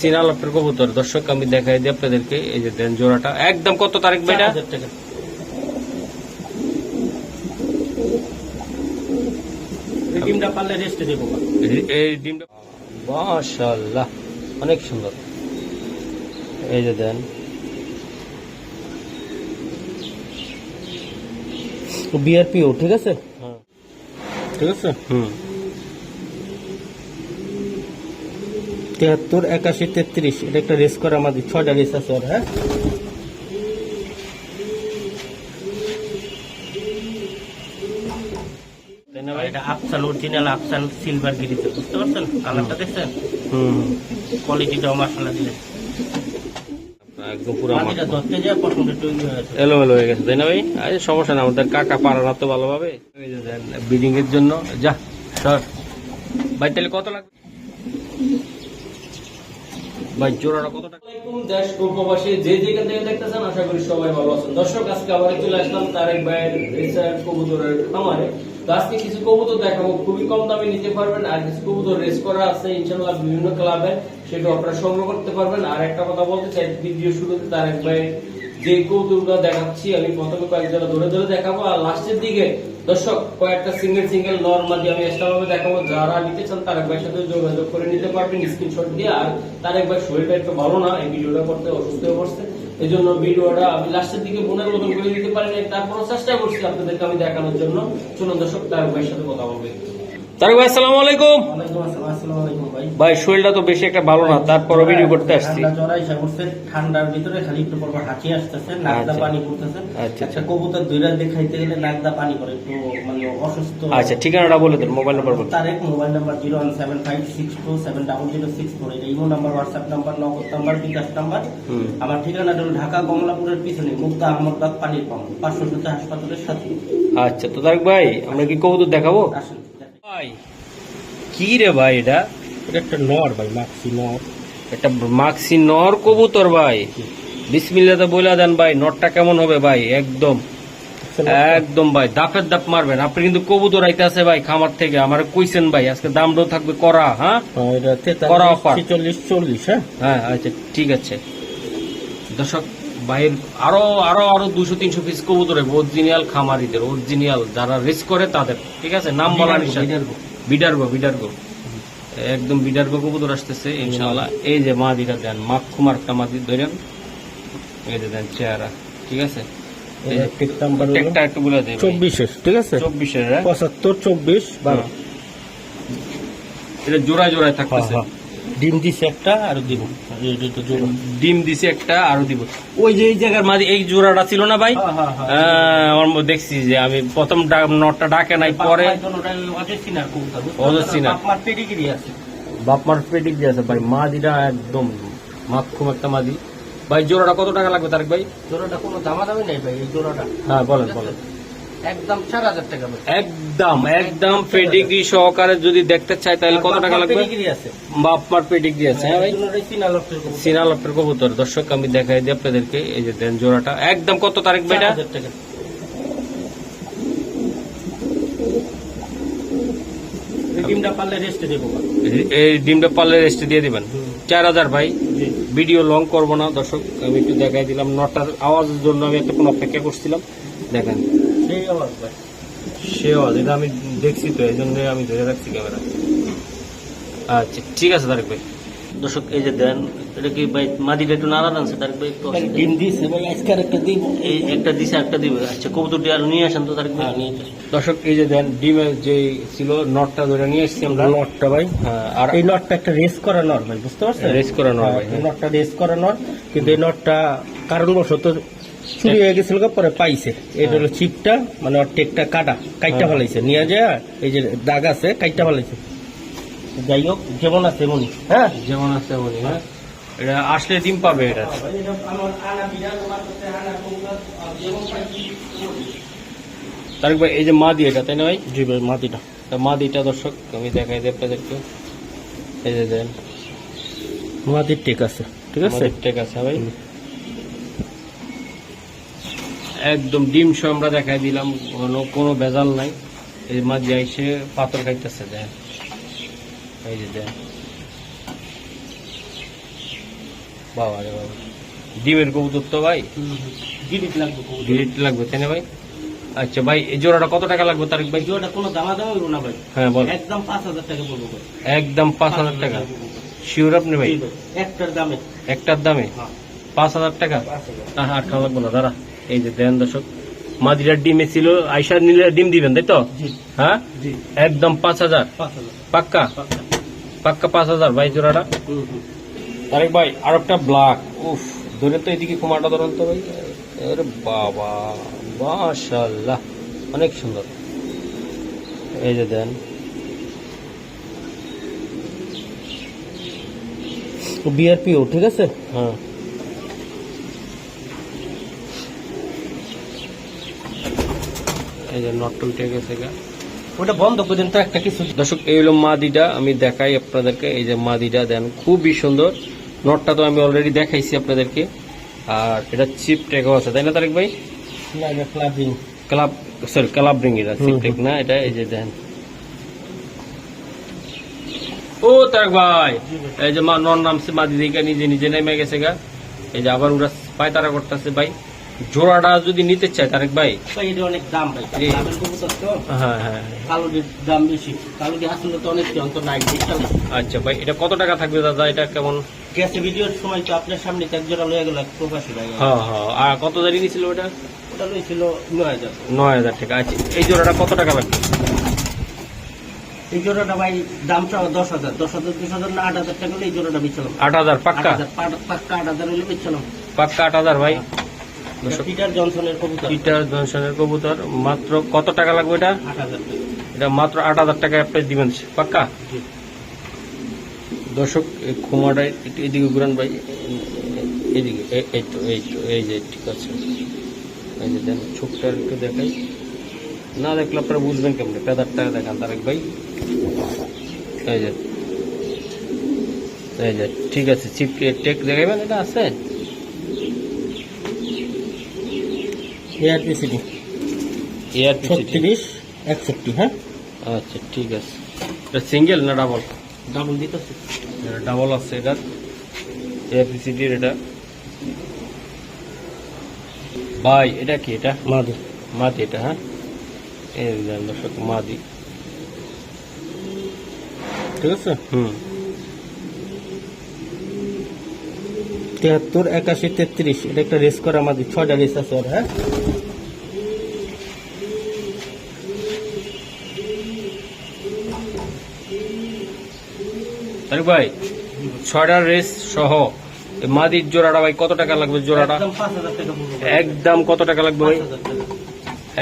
সিনালপের কবুতর। দর্শক আমি দেখাই দিই আপনাদেরকে। এই যে দেন জোড়াটা। একদম কত তারিখ ভাই এটা এই ডিমটা পারলে রেস্টে দেবো। এই- ডিমটা মাশাআল্লাহ অনেক সুন্দর। এই যে দেন। বিআরপিও ঠিক আছে? ঠিক আছে? হুম। তেহাত্তর একাশি তেত্রিশ। এটা একটা রেস করে আমাদের ছয়টা রেস আছে ওর হ্যাঁ? এটা আফসান অরিজিনাল আফসান সিলভার গিরিতে বুঝতে পারছেন? কালারটা দেখছেন? হুম। কোয়ালিটিটাও মাসালা দিলে একদম পুরো মাটিটা ধরতে যায় পছন্দের তৈরি হয়েছে এলো মেলো হয়ে গেছে তাই না ভাই? আরে সমস্যা না আমাদের কাকা তো ভালোভাবে। বিডিং এর জন্য যা সর। ভাই তাহলে কত লাগবে? ভাই তারেক তো আজকে কিছু খুবই কম দামে নিতে পারবেন, আর কিছু করা আছে ইনশাল্লাহ বিভিন্ন ক্লাবে সেটা আপনারা সংগ্রহ করতে পারবেন। আর একটা কথা বলতে চাই, ভিডিও শুরুতে তারেক ভাইয়ের যে কৌতুকগুলো দেখাচ্ছি, আমি প্রথমে ধরে ধরে দেখাবো, আর লাস্টের দিকে, দর্শক, কয়েকটা সিঙ্গেল সিঙ্গেল আমি এক্সট্রা ভাবে দেখাবো। যারা নিতে চান সাথে যোগাযোগ করে নিতে পারবেন স্ক্রিনশট দিয়ে, আর তারেক ভাই শরীরটা একটু ভালো না, এই ভিডিওটা করতে অসুস্থ হয়ে পড়ছে। এই জন্য ভিডিওটা আমি লাস্টের দিকে বোনের মতন করে দিতে পারি নাই তারপরও চেষ্টা করছি আপনাদেরকে আমি দেখানোর জন্য। চলুন দর্শক তারেক ভাইয়ের সাথে কথা বলবে তারেক ভাই আসসালামু আলাইকুম। ভাই। শরীরটা তো বেশি একটা ভালো না তারপরও ভিডিও করতে আসছি। ঠান্ডার ভিতরে খালি একটু পর হাঁচি আসতেছে নাকদা আচ্ছা। পানি পড়তেছে। আচ্ছা। কবুতর দুইটা দেখাইতে গেলে নাকদা পানি পড়ে একটু মানে অসুস্থ। আচ্ছা ঠিকানাটা বলে দেন মোবাইল নাম্বার বলুন। Tarek mobile number zero one seven five six two seven double zero six four এটা imo number WhatsApp number Nagad number bKash number. আমার ঠিকানাটা হলো ঢাকা কমলাপুরের পিছনে মুক্তা আহমদবাগ পানির পাম্প পাঁচশো হাসপাতালের সাথে। আচ্ছা তো তারেক ভাই আমরা কি কবুতর দেখাবো? আসেন। ভাই? কি রে ভাই এটা? এটা একটা নর ভাই মাক্সি নর। একটা মাক্সি নর কবুতর ভাই। বিসমিল্লাতে বলে দেন ভাই নটটা কেমন হবে ভাই? একদম। একদম ভাই দাপের দাপ মারবেন। আপনি কিন্তু কবুতর আইতে আছে ভাই খামার থেকে। আমার কইছেন ভাই আজকে দামটাও থাকবে করা হ্যাঁ? করা offer। ছেচল্লিশ চল্লিশ হ্যাঁ? হ্যাঁ আচ্ছা ঠিক আছে। দর্শক ভাইয়ের আরও আরও আরও দুশো তিনশো পিস কবুতর হবে অরিজিনাল খামারিদের অরিজিনাল যারা রেস করে তাদের ঠিক আছে? নাম বলা বিডারগো। বিডারগো। একদম বিডারগো কবুতর আসতেছে ইনশাআল্লাহ। এই যে মাদিটা দেন মাখুমার একটা মাদি ধরেন। এই যে দেন চেহারা ঠিক আছে? চব্বিশের ঠিক আছে? চব্বিশের হ্যাঁ? পঁচাত্তর চব্বিশ বারো। এটা জোড়ায় জোড়ায় থাকতেছে। হ্যাঁ, ডিম দিছে একটা আর দিব। ডিম দিছে একটা আরও দিব। ওই যে এই জায়গার মাঝে এই জোড়াটা ছিল না ভাই? হ্যাঁ, আমার মধ্যে দেখছি যে আমি প্রথম নটটা ডাকে নাই পরে না। আপনার আছে। ভাই মাদিটা একদম মাখুম একটা মাদি। ভাই জোড়াটা কত টাকা লাগবে তারেক ভাই? জোড়াটা কোনো দামা দামি নেই ভাই এই জোড়াটা। হ্যাঁ বলেন বলেন। একদম চার হাজার টাকা একদম একদম পেডিগ্রি সহকারে যদি দেখতে চাই তাহলে কত টাকা লাগবে? পেডিগিরি আছে। বাপ মার পেডিগ্রি আছে। হ্যাঁ ভাই এই লফটের কবুতর। দর্শক আমি দেখাই দিই আপনাদেরকে। এই যে দেন জোড়াটা। একদম কত তারিখ টাকা। এই ডিমটা পারলে রেস্টে দেবো। এই ডিমটা পারলে রেস্টে দিয়ে দিবেন। চার হাজার ভাই। ভিডিও লং করব না। দর্শক আমি একটু দেখাই দিলাম। নটার আওয়াজের জন্য আমি একটু অপেক্ষা করছিলাম। দেখেন। সেই আওয়াজ ভাই সে আওয়াজ এটা আমি দেখছি তো এই জন্য আমি ধরে রাখছি ক্যামেরা। আচ্ছা ঠিক আছে তারেক ভাই। দর্শক এই যে দেন এটা কি ভাই মাদিটা একটু নাড়া দেন তারেক ভাই একটু ডিম দিছে আজকে একটা দিব। এই একটা দিছে একটা দিবে। আচ্ছা কবুতরটি আর নিয়ে আসেন তো তারেক ভাই। হ্যাঁ, দর্শক এই যে দেন ডিমের যে ছিল নটটা ধরে নিয়ে এসেছি আমরা। নটটা ভাই। হ্যাঁ, আর এই নটটা একটা রেস করা নট ভাই বুঝতে পারছেন? রেস করা নট ভাই, হ্যাঁ, এই নটটা রেস করা নট কিন্তু এই নটটা কারণবশত চুরি হয়ে গেছিল পরে পাইছে। এটা হলো চিপটা মানে ওর টেকটা কাটা কাইটা হ্যাঁ। ফেলাইছে। নিয়ে যায় এই যে দাগ আছে কাইটা ফেলাইছে। যাই হোক যেমন আছে এমনই হ্যাঁ? যেমন আছে তেমনই হ্যাঁ। এটা আসলে ডিম পাবে এটা। তারেক ভাই এই যে মাদি এটা তাই না ভাই? জি ভাই মাটিটা তা মাদিটা দর্শক আমি দেখাই দিই আপনাদেরকে এই যে দেন। মাটির টেক আছে ঠিক আছে? মাদির ঠিক আছে ভাই। একদম ডিম সহ আমরা দেখাই দিলাম কোনো কোনো ভেজাল নাই। এই মাঝে এসে পাথর খাইতেছে এই যে বাবা রে বাবা। ডিমের কবুতর তো ভাই? গিরিট লাগবে তাই না ভাই? আচ্ছা ভাই এই জোড়াটা কত টাকা লাগবে তারিক ভাই? জোড়াটা কোনো দামা দাম হইব না ভাই। হ্যাঁ বল। একদম পাঁচ হাজার টাকা পড়ব একদম পাঁচ হাজার টাকা। শিওর আপনি ভাই? একটার দামে। একটার দামে? হ্যাঁ। পাঁচ হাজার টাকা? আহা আটকা লাগবো না দাঁড়া। এই যে দেন দর্শক মাদিরার ডিমে ছিল আইসা নিলে ডিম দিবেন তাই তো? হ্যাঁ? একদম পাঁচ হাজার। পাক্কা। পাক্কা পাঁচ হাজার ভাই জোড়াটা। তারেক ভাই আর একটা ব্ল্যাক উফ ধরে তো এদিকে কুমারটা ধরেন তো ভাই। আরে বাবা মাশাল্লাহ অনেক সুন্দর। এই যে দেন। বিআরপিও ঠিক আছে? হ্যাঁ। এই যে নট উঠে গেছে গা। ওটা বন্ধ করে তো একটা কিছু। দর্শক এই হলো মাদিটা আমি দেখাই আপনাদেরকে এই যে মাদিটা দেন খুবই সুন্দর। নটটা তো আমি অলরেডি দেখাইছি আপনাদেরকে। আর এটা চিপ টেকও আছে তাই না তারেক ভাই? ক্লাবিং ক্লাব সরি ক্লাব এটা চিপ হুম, না এটা? এই যে দেন। ও তারেক ভাই এই যে মা নন নামছে মাদি দিকে নিজে নিজে নেমে গেছে গা। এই যে আবার ওরা পায়তারা করতেছে ভাই। জোড়াটা যদি নিতে চায় তারেক ভাই? এটা অনেক দাম ভাই। হ্যাঁ হ্যাঁ। কালোটির দাম বেশি। কালোটি আসলে তো অনেক নাই আচ্ছা ভাই এটা কত টাকা থাকবে দাদা? এটা কেমন? গেছে ভিডিওর সময় তো আপনার সামনে তো একজোড়া লয়ে গেল প্রবাসী ভাই। হ্যাঁ হ্যাঁ। আর কত জারি নিয়েছিল ওটা? ওটা লইছিল নয় হাজার। নয় হাজার টাকা। আচ্ছা এই জোড়াটা কত টাকা লাগবে? এই জোড়াটা ভাই দাম চাও দশ হাজার। দশ হাজার হাজার না আট হাজার টাকা হলে এই জোড়াটা আট হাজার পাক্কা? পাক্কা আট হাজার হলে পাক্কা আট হাজার ভাই? দর্শক, পিটার জনসনের কবুতর। পিটার জনসনের কবুতর। মাত্র কত টাকা লাগবে এটা? আট হাজার টাকা। এটা মাত্র আট হাজার টাকা আপনি দিবেন। পাক্কা। দর্শক খুমাটা একটু এদিকে ঘুরান ভাই। এদিকে এই- এই তো এই তো এই যে ঠিক আছে। এই যে দেন চোখটা একটু দেখাই। না দেখলে আপনারা বুঝবেন কেমন। পেদারটা দেখান তারেক ভাই। এই যে এই যে ঠিক আছে চিপ টেক দেখাইবেন এটা আছে? এআরপিসিডি এয়ার ছত্রিশ একষট্টি হ্যাঁ? আচ্ছা ঠিক আছে। এটা সিঙ্গেল না ডাবল? ডাবল দিতেছে ডাবল আছে এটা এয়ারপিসিটির এটা। ভাই এটা কি এটা? মাদি। মাদি এটা হ্যাঁ? এই দর্শক মাদি। ঠিক আছে? হুম। তিয়াত্তর একাশি তেত্রিশ। এটা একটা রেস করা আমাদের ছয়টা রেস আছে ওর হ্যাঁ? তারিক ভাই ছয়টা রেস সহ মাদির জোড়াটা ভাই কত টাকা লাগবে জোড়াটা? একদম কত টাকা লাগবে ভাই?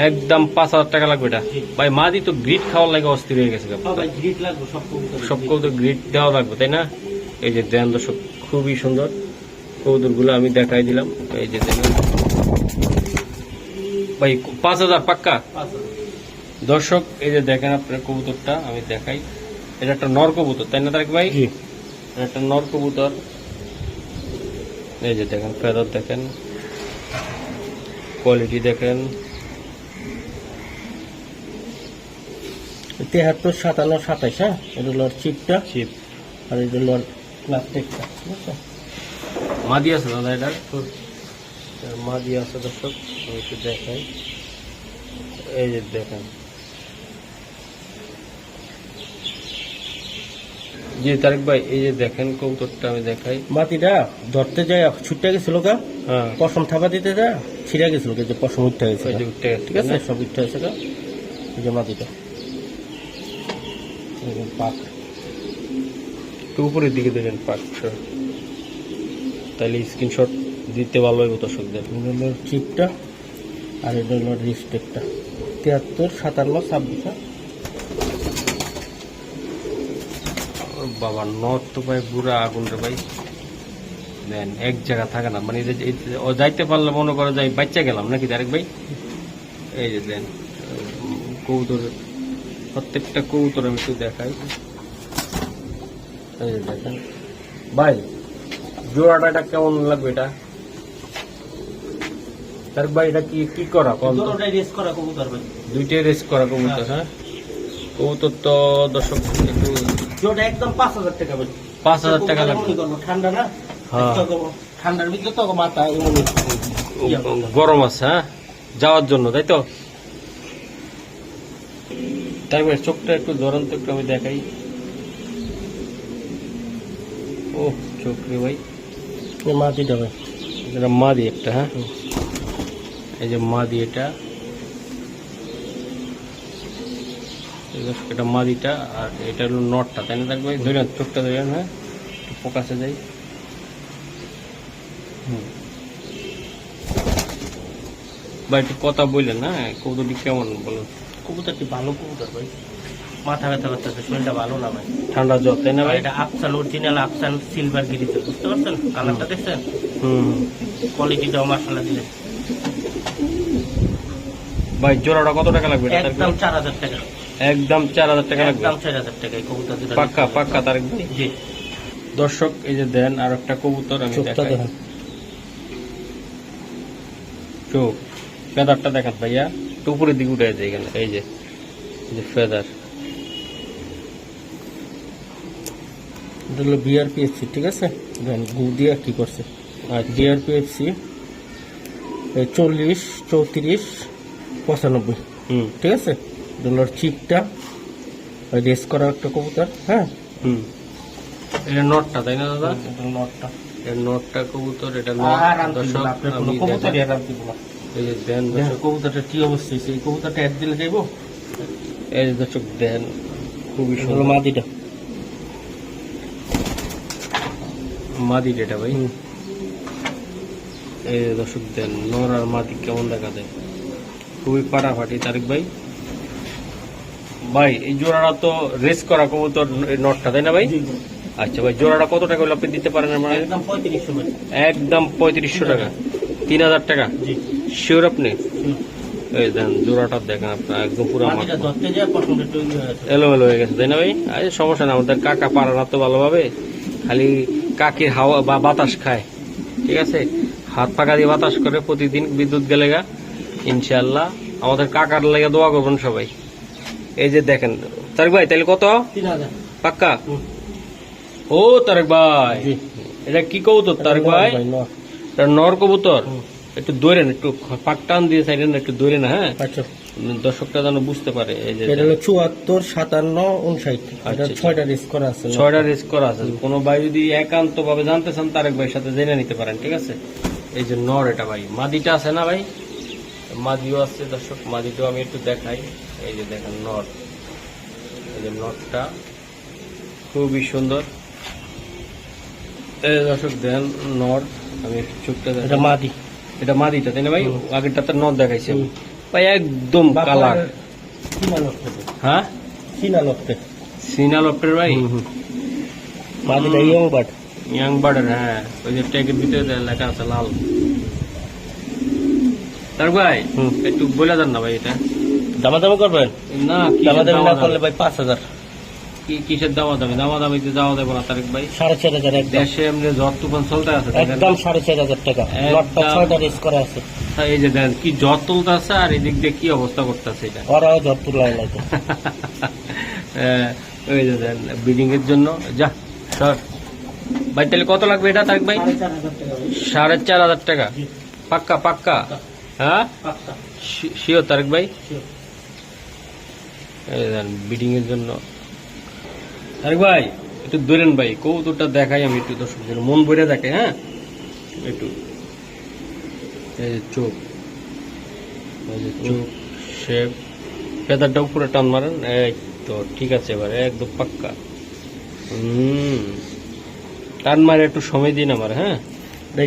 একদম পাঁচ হাজার টাকা লাগবে এটা? ভাই মাদি তো গ্রিট খাওয়ার লাগে অস্থির হয়ে গেছে হ্যাঁ সব কবুতর। গ্রিড দেওয়া লাগবে তাই না? এই যে দেন দর্শক খুবই সুন্দর। কৌতুকগুলো আমি দেখাই দিলাম। এই যে দেখেন। ভাই পাঁচ হাজার পাক্কা? দর্শক এই যে দেখেন আপনার কবুতরটা আমি দেখাই। এটা একটা নর কবুতর তাই না তারেক ভাই? এটা একটা নর কবুতর। এই যে দেখেন ফেদার দেখেন। কোয়ালিটি দেখেন। তেহাত্তর সাতান্ন সাতাইশ হ্যাঁ? এটা হলো চিপটা চিপ আর এটা হলো ওর প্লাস্টিকটা ঠিক আছে? মাদি আছে দাদা এটা? মাদি আছে দর্শক একটু দেখাই। এই যে দেখেন। জি তারেক ভাই এই যে দেখেন কৌতরটা আমি দেখাই। মাটিটা ধরতে যায় ছুটতে গেছিল কা হ্যাঁ। পশম থাপা দিতে যায় ছিঁড়ে গেছিল যে পশম উঠতে গেছে উঠতে ঠিক আছে? সব উঠতে গেছে গা। এই যে মাটিটা। এই যে পাক। একটু উপরের দিকে দেখেন পাকটা। তাহলে স্ক্রিনশট দিতে ভালো হবে দর্শকদের। হলো চিপটা আর এটা হলো রিস্টেকটা তিয়াত্তর সাতান্ন ছাব্বিশ হ্যাঁ? বাবা নট তো ভাই পুরা আগুন রে ভাই। দেন এক জায়গা থাকে না মানে ও যাইতে পারলে মনে করে যাই বাচ্চা গেলাম নাকি তারেক ভাই? এই যে দেন উম, কবুতর প্রত্যেকটা কবুতর আমি একটু দেখাই। এই দেখেন ভাই জোড়াটা এটা কেমন লাগবে এটা? ভাই এটা কি কি করা দুটোটাই রেস করা কবুতর ভাই। দুইটাই রেস করা কবুতর হ্যাঁ। কবুতর তো দর্শক একটু একদম পাঁচ হাজার টাকা ভাই। পাঁচ হাজার টাকা লাগবে। ঠান্ডা না? হ্যাঁ। ঠান্ডার ভিতরে তো মাথা। গরম আছে হ্যাঁ? যাওয়ার জন্য তাই তো? তারপরে চোখটা একটু ধরন তো একটু আমি দেখাই। ও চোখ রে ভাই। এই মাটিটা ভাই এটা মা দিয়ে একটা হ্যাঁ? এই যে মা দিয়ে এটা। এটা মাদিটা আর এটা হলো নটটা তাই না থাকবে? ধরেন চোখটা ধরেন হ্যাঁ? একটু ফোকাসে যাই। হুম। বা একটু কথা বললেন না কৌতুটি কেমন বলুন? কবুতরটি ভালো কবুতর ভাই। মাথা ব্যথা করতেছে শরীরটা ভালো না ভাই। ঠান্ডা জ্বর তাই না ভাই? এটা আফসাল অরিজিনাল আফসাল সিলভার গিরিতে বুঝতে পারছেন? কালারটা দেখছেন? হুম। কোয়ালিটিটাও মাসালা দিলে ভাই জোড়াটা কত টাকা লাগবে? একদম চার হাজার টাকা। একদম চার হাজার টাকা লাগবে? একদম চার হাজার টাকা এই কবুতর পাক্কা পাক্কা ভাই জি। দর্শক এই যে দেন আর একটা কবুতর আমি দেখাই। চোখ। ফেদারটা দেখান ভাইয়া। একটু উপরের দিকে উঠে আছে এখানে এই যে ফেদার। এটা হলো বিআরপিএফসি ঠিক আছে? দেখেন গু দিয়ে কি করছে? আর বিআরপিএফসি চল্লিশ চৌত্রিশ পঁচানব্বই হুম। ঠিক আছে? হলো চিকটা রেস করা একটা কবুতর হ্যাঁ? হুম। এটা নটটা তাই না দাদা? এটা নটটা। এটা নটটা কবুতর এটা দর্শক আমি না। এই যে দেন দর্শক কবুতরটা কি অবস্থা? হয়েছে এই কবুতরটা এক দিলে যাইবো এই দর্শক দেন। খুবই সুন্দর। মাদিটা। মাদি এটা ভাই। এই দর্শক দেন নর আর মাদি কেমন দেখা যায়? খুবই ফাটাফাটি তারিক ভাই। ভাই এই জোড়াটা তো রেস করা কবুতর নটটা তাই না ভাই? আচ্ছা ভাই জোড়াটা কত টাকা হলে আপনি দিতে পারেন আমার একদম পঁয়ত্রিশশো ভাই। একদম পঁয়ত্রিশশো টাকা। তিন হাজার টাকা? জি। শিওর আপনি? এই দেন জোড়াটা দেখেন আপনার একদম পুরো আমার। তৈরি হয়ে এলো এলো হয়ে গেছে তাই না ভাই? আরে সমস্যা না আমাদের কাকা পারে না তো ভালোভাবে খালি কাকির হাওয়া বা বাতাস খায় ঠিক আছে? হাত পাকা দিয়ে বাতাস করে প্রতিদিন বিদ্যুৎ গেলে গা ইনশাল্লাহ আমাদের কাকার লেগে দোয়া করবেন সবাই। এই যে দেখেন তারেক ভাই তাহলে কত? পাক্কা? ও তারেক ভাই। এটা কি কবুতর তারেক ভাই? নর। এটা নর কবুতর? একটু দৌড়েন একটু পাক টান দিয়ে সাইডেন একটু দৌড়ে না হ্যাঁ? আচ্ছা দর্শকটা যেন বুঝতে পারে এই যে এটা হলো চুয়াত্তর সাতান্ন উনষাট। এটা আচ্ছা। ছয়টা রেস করা আছে ছয়টা রেস করা আছে। কোনো ভাই যদি একান্ত ভাবে জানতে চান তারেক ভাইয়ের সাথে জেনে নিতে পারেন ঠিক আছে? এই যে নর এটা ভাই। মাদিটা আছে না ভাই? মাদিও আছে দর্শক। মাদিটাও আমি একটু দেখাই। এই যে দেখেন নর। এই যে নরটা খুবই সুন্দর। এই দর্শক দেন নর। আমি একটু চোখটা এটা মাদি। এটা মাদিটা তাই না ভাই? আগেরটা তো নর দেখাইছে। ভাই একদম কালার। চীনা হ্যাঁ? চীনা লক্ষ্য সিনাল অপ্টের ভাই মাদিটা ইয়ং ইয়াং বার্ডের হ্যাঁ। ওই যে ট্যাগের ভিতরে লেখা আছে লাল। তার ভাই একটু বলে দেন না ভাই এটা? দামা করবেন? না দামা দামা না? করলে ভাই পাঁচ হাজার। কিসের দামা দামি? দামা দামিতে যাওয়া দেবো না তারেক ভাই। সাড়ে চার হাজার একদম। দেশে এমনি ঝড় তুফান চলতে আছে একদম সাড়ে চার হাজার টাকা। লটটা ছয়টা রেস করা আছে। এই যে দেন কি তুলতেছে আর এদিক দিয়ে কি অবস্থা করতেছে এটা? ওরাও তুলায় লাগে ওই যে দেন বিল্ডিং এর জন্য। যা সর। ভাই তাহলে কত লাগবে এটা তারেক ভাই? সাড়ে চার হাজার টাকা। ভাই। সাড়ে চার হাজার টাকা। জি, পাক্কা পাক্কা। হ্যাঁ। শিওর তারেক ভাই. বিডিং এর জন্য। আরে ভাই একটু ধরেন ভাই কৌতুকটা দেখাই আমি একটু দর্শকদের মন ভরে দেখে হ্যাঁ? একটু। চোখ। চোখ শেপ ফেদারটা উপরে টান মারেন। এই তো ঠিক আছে এবারে একদম পাক্কা। হুম। টান মারে একটু সময় দিন আমার হ্যাঁ?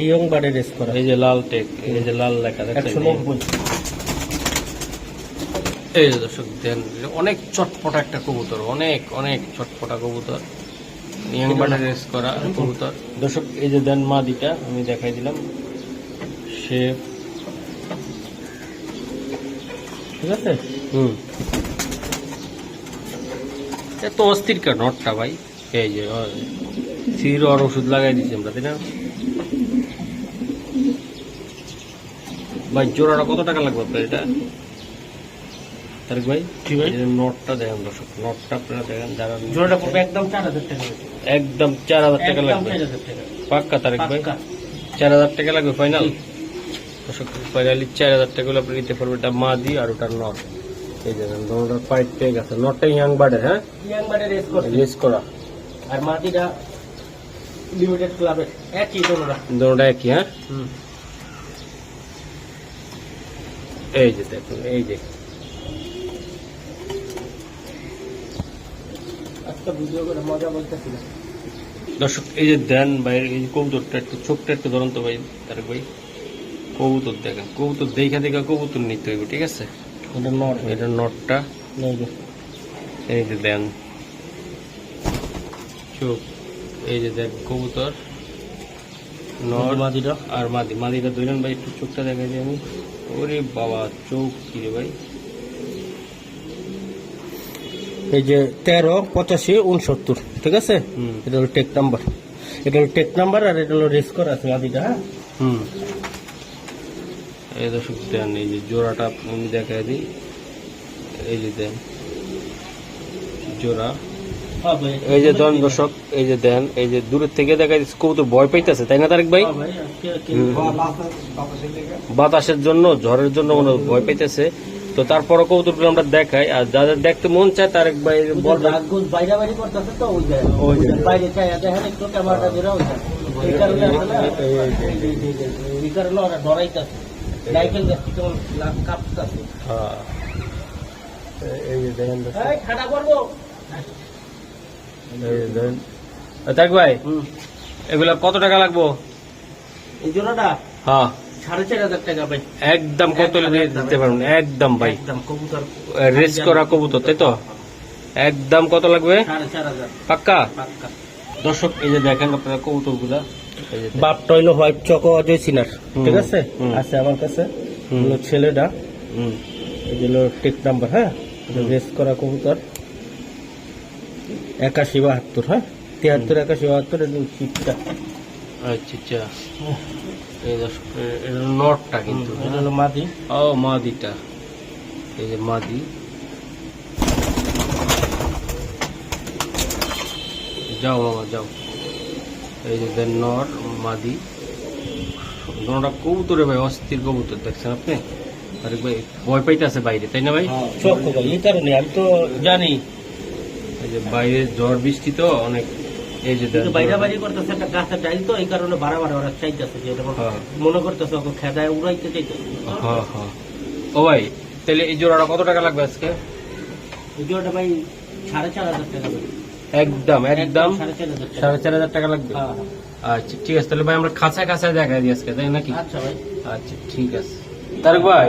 ইয়ং রেস করা। এই যে লাল টেক এই যে লাল লেখা দেখছেন? এই যে দর্শক দেন অনেক চটপটা একটা কবুতর অনেক অনেক চটপটা কবুতর। রেস করা কবুতর। দর্শক এই যে দেন মাদিটা আমি দেখাই দিলাম। সে ঠিক আছে? হুম। এত অস্থির কেন নটটা ভাই? এই যে সির আর ওষুধ লাগাই দিচ্ছি আমরা তাই না? ভাই জোড়াটা কত টাকা লাগবে আপনার এটা? তারিক ভাই কি ভাই? নটটা দেখেন দর্শক নটটা আপনারা দেখেন যারা জোড়াটা পড়বে একদম চার হাজার টাকা একদম চার হাজার টাকা লাগবে। পাক্কা তারিক ভাই? চার হাজার টাকা লাগবে ফাইনাল দর্শক ফাইনালি চার হাজার টাকা হলে আপনি নিতে পারবেন। এটা মাদি আর ওটার নট। এই যে দোনোটার পাইপ পেয়ে গেছে নটটা ইয়াং বার্ডের হ্যাঁ? ইয়াং বাটে রেস করছে। রেস করা। আর মাটিটা লিমিটেড ক্লাবের একই তোমরা দোনোটা একই হ্যাঁ? এই যে দেখুন এই যে আজকে ভিডিও করে মজা বলতেছিলাম দর্শক এই যে দেন বাইরে এই কবুতরটা একটু ছোট্ট একটু ধরুন তো ভাই তারক ভাই কবুতর দেখেন কবুতর দেখা দেখা কবুতর নিতে হইব ঠিক আছে? এটা নট। এটা নটটা। এই যে। দেন। চোখ এই যে দেন কবুতর। নর মাদিটা। আর মাদি মাদিটা ধরেন ভাই একটু চোখটা দেখা যায় আমি। ওরে বাবা চোখ কি রে ভাই? এই যে তেরো পঁচাশি উনসত্তর ঠিক আছে? এটা হলো টেক নাম্বার এটা হলো টেক নাম্বার আর এটা হলো রেস করা আছে মাদিটা হ্যাঁ? হুম। এই দর্শক দেন এই যে জোড়াটা আমি দেখাই দিই। এই যে দেন জোড়া। এই যে দেন দর্শক এই যে দেন এই যে দূরের থেকে দেখা যাচ্ছে কবুতর ভয় পাইতেছে তাই না তারেক ভাই। বাতাসের জন্য ঝড়ের জন্য মনে ভয় পাইতেছে। তো তারপরে কবুতরগুলো আমরা দেখাই আর যাদের দেখতে মন চায় তারেক ভাই বলবেন বাইরে বাইরে করতেছে তো ওই যায় ওই যায়। বাইরে চাই দেখেন একটু ক্যামেরাটা ধরে ওই যায় এই কারণে আসলে এই কারণে ওরা ডরাইতেছে। নাইকেল গাছ কেমন লাভ হ্যাঁ। এই যে দেখেন দর্শক, এই খাটা করব। এই যে দেখেন। তারেক ভাই এগুলা কত টাকা লাগবো? এই জোড়াটা? হ্যাঁ। সাড়ে চার হাজার টাকা ভাই। একদম কত দিতে পারবেন একদম ভাই। একদম কবুতর। রেস করা কবুতর তাই তো? একদম কত লাগবে? পাক্কা? দর্শক এই যে দেখেন আপনারা কবুতরগুলা। বাপটা হইল হোয়াইট চকো অজয় সিনার ঠিক আছে। আছে আমার কাছে। হলো ছেলেটা। হুম, এই টেক নাম্বার হ্যাঁ? রেস করা কবুতর। একাশি বাহাত্তর হ্যাঁ? তিয়াত্তর একাশি বাহাত্তর চিপটা আচ্ছা আচ্ছা। এই নটটা কিন্তু। এটা হলো মাদি। ও মাদিটা। এই যে মাদি। যাও বাবা যাও। এই যে নর মাদি। দোনোটা কবুতরে ভাই অস্থির কবুতর দেখছেন আপনি? আরে ভাই ভয় পাইতেছে বাইরে তাই না ভাই? চকো ভাই এই কারণে আমি তো জানি। এই যে বাইরে ঝড় বৃষ্টি তো অনেক এই যে কিন্তু বাইরে বাইরে করতেছে একটা গাছের ডাইল তো এই কারণে বারবার ওরা চাইতেছে যে হ্যাঁ। মনে করতেছে ওকে খেদায় উড়াইতে চাইতেছে। হ্যাঁ হ্যাঁ। ও ভাই তাহলে এই জোড়াটা কত টাকা লাগবে আজকে? এই জোড়াটা ভাই সাড়ে চার হাজার টাকা। একদম একদম সাড়ে চার হাজার টাকা। সাড়ে চার হাজার টাকা লাগবে? আচ্ছা ঠিক আছে তাহলে ভাই আমরা খাঁচায় খাঁচায় দেখাই দিই আজকে তাই নাকি? আচ্ছা ভাই। আচ্ছা ঠিক আছে। তারক ভাই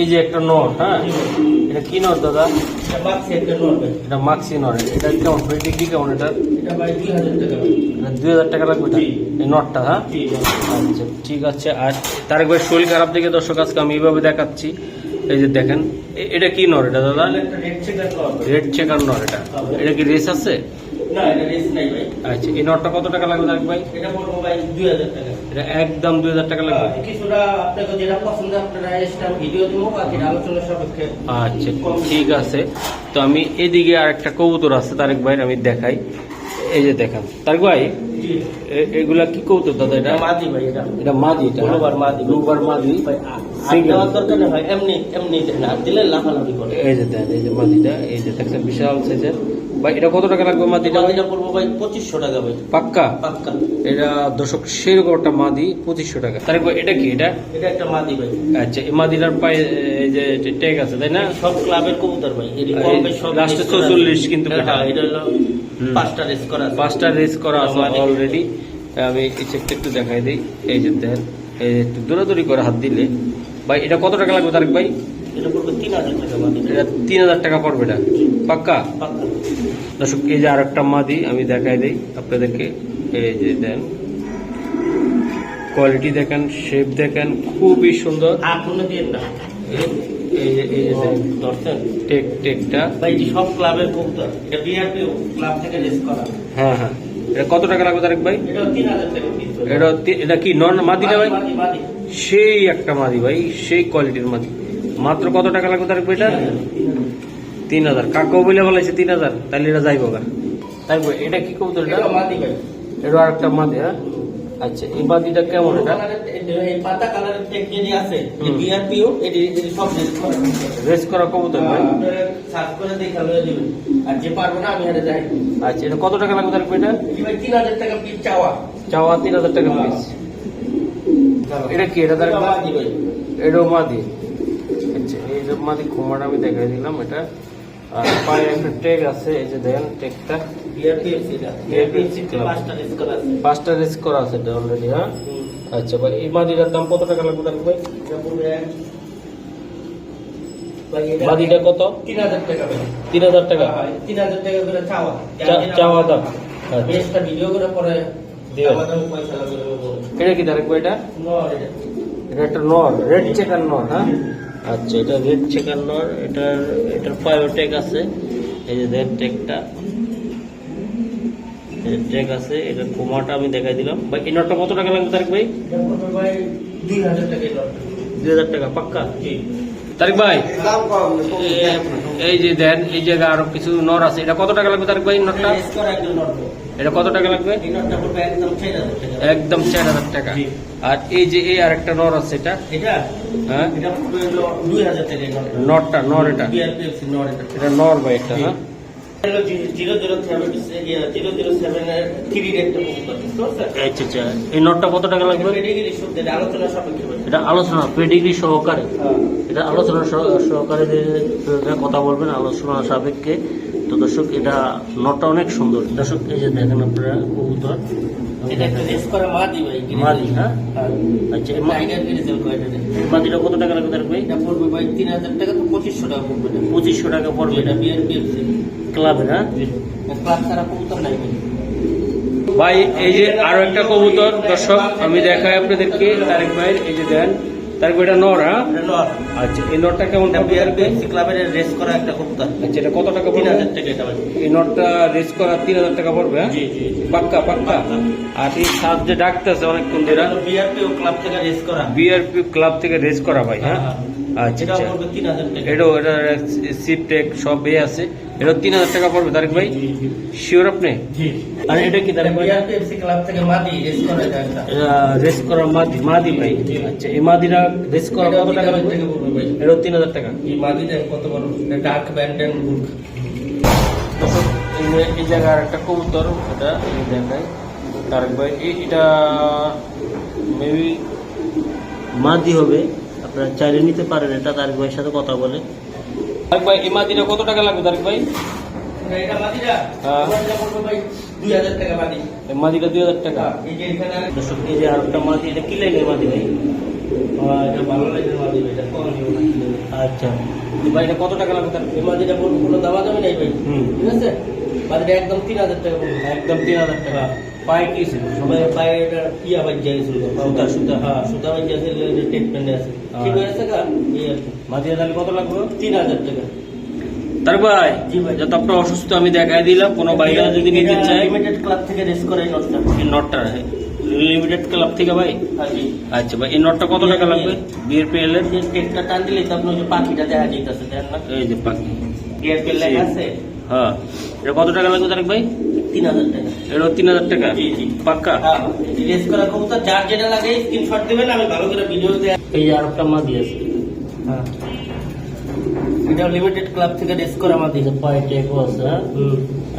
এই যে একটা নোট হ্যাঁ? এটা কি নর দাদা? এটা মাক্সি নর। এটা কেমন? পেটি কি কেমন এটা? দুই হাজার টাকা লাগবে। এই নোটটা হ্যাঁ? আচ্ছা ঠিক আছে। আর তার একবার শরীর খারাপ দেখে দর্শক আজকে আমি এইভাবে দেখাচ্ছি। এই যে দেখেন এটা কি নর এটা দাদা। রেড চেকার নর। এটা। এটা কি রেস আছে? না এটা রেস নাই ভাই। আচ্ছা এই নটটা কত টাকা লাগবে তারেক ভাই? এটা বলব ভাই দুই হাজার টাকা। এটা একদম দুই হাজার টাকা লাগবে। কিছুটা আপনাকে যেটা পছন্দ আপনারা এক্সট্রা ভিডিও দেবো বাকিটা আলোচনা সাপেক্ষে আচ্ছা ঠিক আছে। তো আমি এদিকে আর একটা কবুতর আছে তারেক ভাই আমি দেখাই। এই যে দেখান তারেক ভাই এগুলা কি কবুতর দাদা এটা? মাদি ভাই এটা। এটা মাদি এটা ব্লুবার মাদি। ব্লুবার মাদি। ভাই দরকার এমনি এমনি দেন। আর দিলে লাফালাফি করে। এই যে দেন এই যে মাদিটা এই যে দেখছেন বিশাল সাইজের ভাই এটা কত টাকা লাগবে ভাই মাদিটা পড়ব ভাই পঁচিশশো টাকা ভাই। পাক্কা? পাক্কা। এটা দর্শক সেরকম একটা মাদি পঁচিশশো টাকা। ভাই এটা কি এটা? এটা একটা মাদি ভাই। আচ্ছা এই মাদিটার পায়ে এই যে ট্যাগ আছে তাই না? সব ক্লাবের কবুতর ভাই। এটি কম সব আছে। 44 কিন্তু হ্যাঁ, এটা। হলো পাঁচটা রেস করা পাঁচটা রেস করা আছে অলরেডি আমি চেকটা একটু দেখাই দিই। এই যে দেন এই একটু দৌড়াদৌড়ি করে হাত দিলে। ভাই এটা কত টাকা লাগবে তারেক ভাই? এটা পড়বে তিন হাজার টাকা এটা তিন হাজার টাকা পড়বে এটা। পাক্কা? পাক্কা। দর্শক এই যে আর একটা মাদি আমি দেখাই দিই। আপনাদেরকে এই যে দেন কোয়ালিটি দেখেন শেপ দেখেন খুবই সুন্দর। এই- যে এই যে টেক টেকটা। ভাই সব ক্লাবের কবুতর এটা বিআরপি ক্লাব থেকে রেস করা। হ্যাঁ হ্যাঁ। এটা কত টাকা লাগবে তারেক ভাই? এটা এটা কি নন মাদিটা ভাই? সেই একটা মাদি ভাই সেই কোয়ালিটির মাদি। মাত্র কত টাকা লাগবে তারেক ভাই এটা তিন হাজার। কাকু বলে বলেছে তিন হাজার তাহলে এটা যাইব গা। তাই বল, এটা কি কবুতর এটা? এটা মাদি ভাই এটা আর একটা মাদি হ্যাঁ? আচ্ছা এই বাদিটা কেমন এটা? এই পাতা কালারের টেক আছে হুম। বিআরপিও এটি এটি সব রেস করা রেস করা কবুতর ভাই? সার্চ করে দেখে লয়ে দিবেন আর যে পারব না আমি যাই আচ্ছা এটা কত টাকা লাগবে এটা? ভাই তিন হাজার টাকা পিস চাওয়া। চাওয়া তিন হাজার টাকা পিস এটা কি এটা তার ভাই। মাদি। আচ্ছা এই মাদি আমি দেখাই দিলাম এটা। পায়ে একটা টেক আছে এই যে দেখেন পাঁচটা রেস করা আছে। এটা অলরেডি হ্যাঁ? আচ্ছা ভাই এই মাদিটার দাম কত টাকা লাগবে ভাই? মাদিটা কত? তিন হাজার টাকা তিন হাজার টাকা। তিন হাজার টাকা করে চাওয়া। চাওয়া দাম। আচ্ছা। ভিডিও করে পরে এটা কি এটা? এটা। এটা একটা নর রেড চেকার নর হ্যাঁ? আচ্ছা এটা রেড চেকার নর, এটার এটার বায়োটেক আছে। এই যে দেন টেকটা টেক আছে, এটার কোমাটা আমি দেখাই দিলাম। ভাই, এই কত টাকা লাগবে তারিক ভাই? এটা দুই হাজার টাকা। পাক্কা? জি। তারিক ভাই? এই যে দেন, এই জায়গায় আরও কিছু নর আছে। এটা কত টাকা লাগবে তারিক ভাই নটটা এটা কত টাকা লাগবে একদম চার হাজার টাকা। একদম চার হাজার টাকা আর এই যে এই আর একটা নর আছে এটা? হ্যাঁ? নটটা নর এটা। এটা। এটা নর ভাই একটা হ্যাঁ? এই নটটা কত টাকা লাগবে? এটা আলোচনা সাপেক্ষে হবে। এটা আলোচনা পেডিগ্রি সহকারে। এটা আলোচনা সহকারে কথা বলবেন আলোচনা সাপেক্ষে। তো দর্শক এটা নটটা অনেক সুন্দর। দর্শক এই যে দেখেন আপনারা কবুতর। হ্যাঁ? হ্যাঁ। আচ্ছা মাদিটা কত টাকা লাগবে পঁচিশশো টাকা পড়বে। এটা টাকা এটা এটা ক্লাবের হ্যাঁ ক্লাব ছাড়া কবুতর নাই ভাই এই যে আরও একটা কবুতর দর্শক আমি দেখাই আপনাদেরকে তারেক ভাইয়ের এই যে দেন। তারেক ভাই এটা নর হ্যাঁ? আচ্ছা এই নটটা কেমন এটা ক্লাবের রেস করা একটা কবুতর। আচ্ছা এটা কত টাকা তিন পড়বে? হাজার টাকা এটা এই নটটা রেস করা তিন হাজার টাকা পড়বে হ্যাঁ? জি জি জি। পাক্কা পাক্কা? আর এই সাত যে ডাকতেছে অনেকক্ষণ ধরে বিআরপিও ক্লাব থেকে রেস করা। বিআরপি ক্লাব থেকে রেস করা ভাই হ্যাঁ? আচ্ছা এটা আচ্ছা। তিন হাজার টাকা। এটাও এটা সিট টেক সব এ আছে। এটা তিন হাজার টাকা পড়বে তারেক ভাই? শিওর আপনি? আর এটা কি তারেক ভাই? ক্লাব থেকে মাদি রেস করা এটা একটা রেস করা মাদি মাদি ভাই। আচ্ছা এই মাদিরা রেস করা কত তিন টাকা এটাও তিন হাজার টাকা। এই মাদিটা কত বড়? ডার্ক ব্যান্ডেন বুক এই জায়গার একটা কবুতর এটা দেখায় তারেক ভাই এটা মেবি মাদি হবে। আপনারা চাইলে নিতে পারেন এটা তারেক ভাইয়ের সাথে কথা বলে। তারেক ভাই এই মাদিটা কত টাকা লাগবে তারেক ভাই? মাদিটা হ্যাঁ। এটা পড়বে ভাই দুই হাজার টাকা মাদি এই মাদিটা দুই হাজার টাকা। এই যে এখানে আরেক- দর্শক এই যে আরেকটা মাদি এটা কি লাইনের মাদি ভাই? এটা ভালো লাগে মাদি এটা কম আচ্ছা। ভাই এটা কত টাকা লাগবে তার? এই মাদিটা কোনো দামা দামি নাই ভাই। হুম। ঠিক আছে? মাদিটা একদম তিন হাজার টাকা একদম তিন হাজার টাকা। পায়ে কি ছিল? সবাই পায়ে এটা ইয়া বাজ্যা গেছিল সুতা, সুতা। হ্যাঁ সুতা বাজ্যা আছে ট্রিটমেন্টে আছে। ঠিক হ্যাঁ। কা কি। মাদিটা তাহলে কত লাগবে তিন হাজার টাকা। তার ভাই যত আপনার অসুস্থ আমি দেখাই দিলাম কোনো বাইরে যদি নিতে চায়। লিমিটেড ক্লাব থেকে রেস করে নটটা এই নটটা লিমিটেড ক্লাব থেকে ভাই? হ্যাঁ আচ্ছা ভাই এই নটটা কত টাকা লাগবে? বিএরপিএল এর? টেকটা টান দিলে তো আপনি ওই যে পাখিটা দেখা যাইতেছে দেখেন না? এই যে পাখি। লেখা আছে? হ্যাঁ। এটা কত টাকা লাগবে তারেক ভাই? তিন হাজার টাকা। এটা তিন হাজার টাকা? জি, জি। পাক্কা? হ্যাঁ রেস করা কবুতর যার যেটা লাগে স্ক্রিনশট দেবেন আমি ভালো করে ভিডিও দেয় এই যে আরেকটা মাদি আছে হ্যাঁ। এটা লিমিটেড ক্লাব থেকে রেস করা আমাদের এই যে আছে?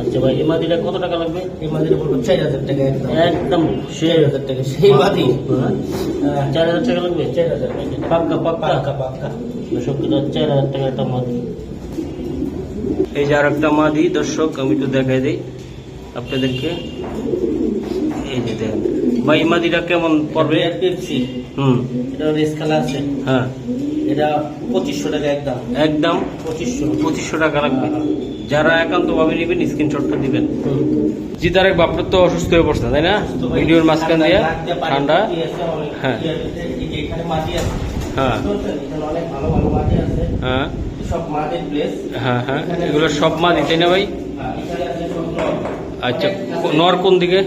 আচ্ছা ভাই এই মাদিটা কত টাকা লাগবে? এই মাদিটা বলব চার হাজার টাকা একদম। একদম চার হাজার টাকা সেই মাদি চার হাজার টাকা লাগবে? চার হাজার। পাক্কা পাক্কা? পাক্কা পাক্কা। দর্শক চার হাজার টাকা একটা মাদি এই যে আর একটা মাদি দর্শক আমি একটু দেখাই দিই। আপনাদেরকে এই যে দেখেন ভাই এই মাদিটা কেমন পড়বে? হুম। এটা আছে। হ্যাঁ। এটা পঁচিশশো টাকা একদম। একদম? পঁচিশশো। পঁচিশশো টাকা লাগবে? যারা একান্ত ভাবে নেবেন স্ক্রিনশটটা দিবেন। হুম। জি তারেক বাপরে তো অসুস্থ হয়ে পড়ছে তাই না? তো ভাই, ভিডিওর মাঝখান দিয়ে ঠান্ডা হ্যাঁ। হ্যাঁ। হ্যাঁ। হ্যাঁ হ্যাঁ। এগুলো সব মাদি তাই না ভাই এখানে আছে সব নর। আচ্ছা নর কোন দিকে?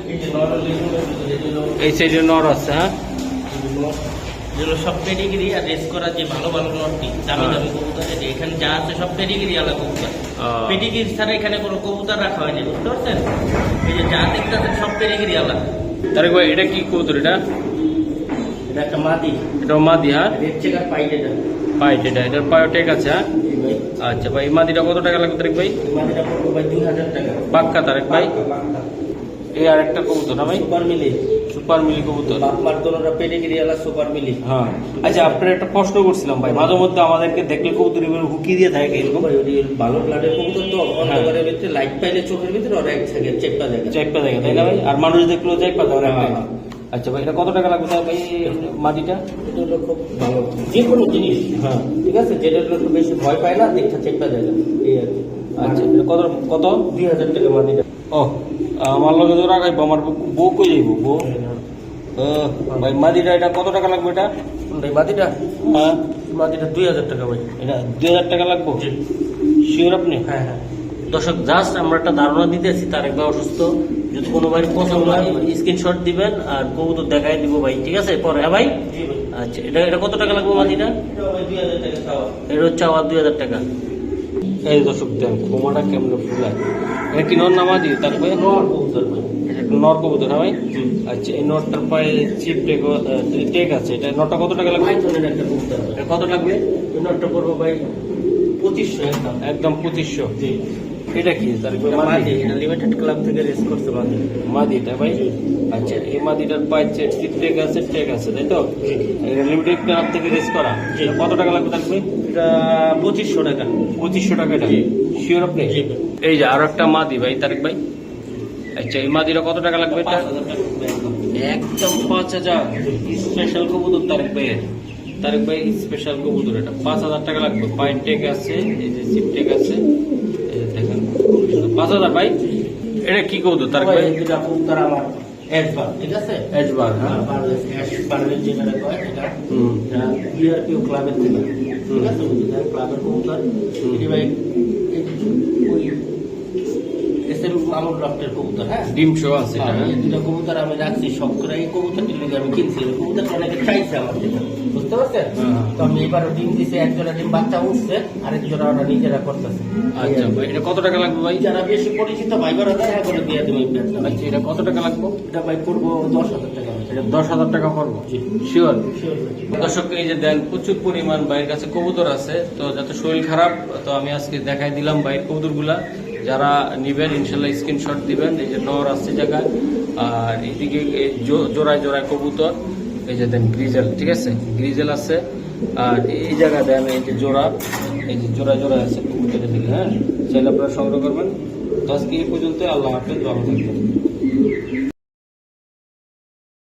এই সাইডে নর আছে হ্যাঁ? যেগুলো যেগুলো সব পেডিগিরি আর রেস করা যে ভালো ভালো নটটি দামি হ্যাঁ। দামি কবুতর আছে এখানে যা আছে সব পেডিগিরি আলাদা কবুতর। আহ, ছাড়া এখানে কোনো কবুতর রাখা হয়নি বুঝতে পারছেন? এই যে যা দেখতেছেন সব পেডিগিরি আলাদা। তারেক ভাই এটা কি কবুতর এটা? এটা একটা মাদি। এটা মাদি হ্যাঁ? রেড চেকার পাইট এটা পাইট এটা এটার পায়ও টেক আছে হ্যাঁ? ভাই আচ্ছা ভাই মাদিটা কত টাকা লাগবে তারেক ভাই? মাদিটা পড়বে ভাই দুই হাজার টাকা। পাক্কা তারেক ভাই? এই আর একটা কবুতর না ভাই? সুপার মিলি। সুপার মিলি কবুতর। বাপমার দোনোরা পেডিগ্রি সুপার মিলি। হ্যাঁ। আচ্ছা আপনার একটা প্রশ্ন করছিলাম ভাই। মাঝে মধ্যে আমাদেরকে দেখলে কবুতর হুকি দিয়ে থাকে এরকম। ভাই ওই ভালো ব্লাডের কবুতর তো অন্ধকারের ভিতরে লাইট পাইলে চোখের ভিতরে ওরা এক থাকে দেখা। দেখে তাই না ভাই? আর মানুষ দেখলেও ধরে হ্যাঁ, ভাই আচ্ছা ভাই এটা কত টাকা লাগবে তাই ভাই মাটিটা? এটা হলো খুব ভালো যে কোনো জিনিস। হ্যাঁ। ঠিক আছে? যেটা একটু বেশি ভয় পায় না দেখটা চেকটা যায়। এই আর আচ্ছা এটা কত কত? দুই হাজার টাকা মাটিটা। ও আমার লগে তো রাখাইবো আমার বউ কই যাইব বউ? ভাই মাটিটা এটা কত টাকা লাগবে এটা? এই মাদিটা হ্যাঁ। মাদিটা দুই হাজার টাকা ভাই। এটা দুই হাজার টাকা লাগবে? শিওর আপনি? হ্যাঁ হ্যাঁ। দর্শক জাস্ট আমরা একটা ধারণা দিতেছি তার একবার অসুস্থ। যদি কোনো ভাই পছন্দ হয় স্ক্রিনশট দিবেন আর কবুতর দেখাই দিব ভাই ঠিক আছে? পরে হ্যাঁ ভাই? আচ্ছা এটা এটা কত টাকা লাগবে মাটিটা? এটা হচ্ছে আবার দুই হাজার টাকা। এই দর্শক দেন কোমাটা কেমনে ফুলায়। এটা কি নর নামা দিই তার ভাই নর কবুতর ভাই। এটা একটা নর কবুতর হ্যাঁ ভাই? আচ্ছা এই নটটার পায়ে চিপ টেক টেক আছে। এটা নটটা কত টাকা লাগবে? কত লাগবে? এই নটটা পড়ব ভাই পঁচিশশো একদম একদম পঁচিশশো। জি। এটা কি? তার মাদি? লিমিটেড ক্লাব থেকে রেস করতে মাদি। মাদিটা ভাই? আচ্ছা এই মাদিটার পায়ে চিপ টেক আছে টেক আছে তাই তো? লিমিটেড ক্লাব থেকে রেস করা। কত টাকা লাগবে থাকবে এটা পঁচিশশো টাকা। পঁচিশশো টাকা এটা? শিওর আপনি এই যে আরও একটা মাদি ভাই তারেক ভাই। আচ্ছা এই মাদিটা কত টাকা লাগবে এটা? পাঁচ একদম। পাঁচ হাজার। স্পেশাল কবুতর তারেক ভাইয়ের। তারেক ভাই স্পেশাল কবুতর এটা। পাঁচ হাজার টাকা লাগবে। পাইন টেক আছে এই যে টেক আছে এই যে দেখেন খুবই সুন্দর। পাঁচ হাজার ভাই? এটা কি কবুতর তার এই কবুতর আমার ঠিক আছে? এজবার হ্যাঁ। বাংলাদেশ যেটা কয় এটা বিআরপিও ক্লাবের থেকে ঠিক আছে? ক্লাবের কবুতর। এটি ভাই এই- ওই মামুন ডক্টর কবুতর হ্যাঁ? ডিম শো আছে হ্যাঁ এই দুটো কবুতর আমি রাখছি করে এই কবুতরটির আমি কিনছি এই কবুতরটা অনেকে চাইছে আমার থেকে বুঝতে পারছেন? হ্যাঁ। তো আমি এবারও ডিম দিছে একজোড়া ডিম বাচ্চা উঠছে আরেক জোড়া ওরা নিজেরা করতেছে। আচ্ছা ভাই এটা কত টাকা লাগবে ভাই? যারা বেশি পরিচিত ভাইবার দেখা করে দিয়ে পেটটা আচ্ছা এটা কত টাকা লাগবে? এটা ভাই পড়ব দশ হাজার টাকা। এটা দশ হাজার টাকা পড়ব? শিওর এই যে দেন প্রচুর পরিমাণ বাইরের কাছে কবুতর আছে তো যাতে শরীর খারাপ তো আমি আজকে দেখাই দিলাম বাইরের কবুতরগুলা। যারা নিবেন, ইনশাল্লাহ স্ক্রিনশট দিবেন। এই যে নর আসছে জায়গায়, আর এদিকে জোড়ায় জোড়ায় কবুতর, এই যে দেন গ্রিজেল, ঠিক আছে? গ্রিজেল আছে, আর এই জায়গা দেন এই যে জোড়া, এই যে জোড়া জোড়া আছে কবুতরের দিকে হ্যাঁ? চাইলে আপনারা সংগ্রহ করবেন। তো আজকে এই পর্যন্ত আল্লাহ হাফেজ, ভালো থাকবেন।